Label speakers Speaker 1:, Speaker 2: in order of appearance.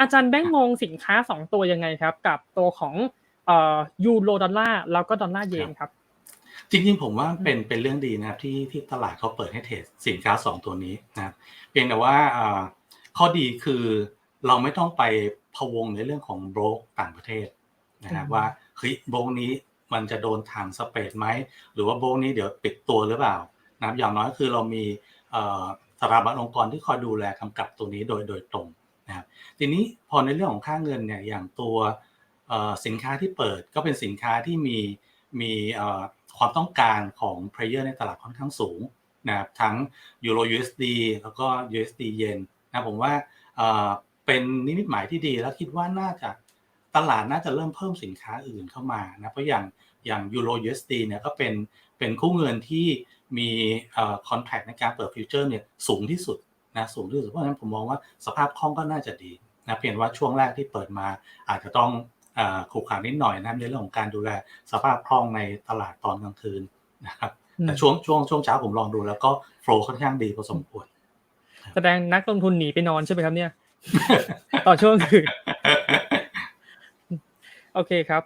Speaker 1: อาจารย์แบงค์มองสินค้าสองตัวยังไงครับ กับตัวของเอ่อยูโรดอลลาร์แล้วก็ดอลลาร์เยนครับ
Speaker 2: จริงๆผมว่าเป็นเป็นเรื่องดีนะครับที่ที่ตลาดเขาเปิดให้เทรดสินค้าสองตัวนี้นะครับเพียงแต่ว่าอ่าข้อดีคือเราไม่ต้องไปพะวงในเรื่องของโบรกต่างประเทศนะครับ
Speaker 1: อืม
Speaker 2: ว่าเฮ้ยโบรกนี้มันจะโดนทางสเปรดไหมหรือว่าโบรกนี้เดี๋ยวปิดตัวหรือเปล่านะครับอย่างน้อยคือเรามีเอ่อสถาบันองค์กรที่คอยดูแลกำกับตัวนี้โดยโดยตรง นะครับทีนี้พอในเรื่องของค่าเงินเนี่ยอย่างตัวสินค้าที่เปิดก็เป็นสินค้าที่มีมีความต้องการของ player ในตลาดค่อนข้างสูงนะครับทั้ง Euro USD แล้วก็ USD Yen นะผมว่าเป็นนิมิตหมายที่ดีแล้วคิดว่าน่าจะตลาดน่าจะเริ่มเพิ่มสินค้าอื่นเข้ามานะเพราะอย่างอย่าง Euro USD เนี่ยก็เป็นเป็นคู่เงินที่มีเอ่อ contract ในการเปิดฟิวเจอร์เนี่ยสูงที่สุด นะสูงที่สุดเพราะฉะนั้นผมมองว่าสภาพคล่องก็น่าจะดีนะเพียงว่าช่วงแรกที่เปิดมาอาจจะต้องเอ่อขูกขานิดหน่อยนะในเรื่องของการดูแลสภาพคล่องในตลาดตอนกลางคืนนะครับแต่ช่วงช่วงช่วงเช้าผมลองดูแล้วก็โฟล์ค่อนข้างดีพอสมควร
Speaker 1: แสดงนักลงทุนหนีไปนอนใช่ไหมครับเนี่ยต่อนช่วงคืนโอเคครับ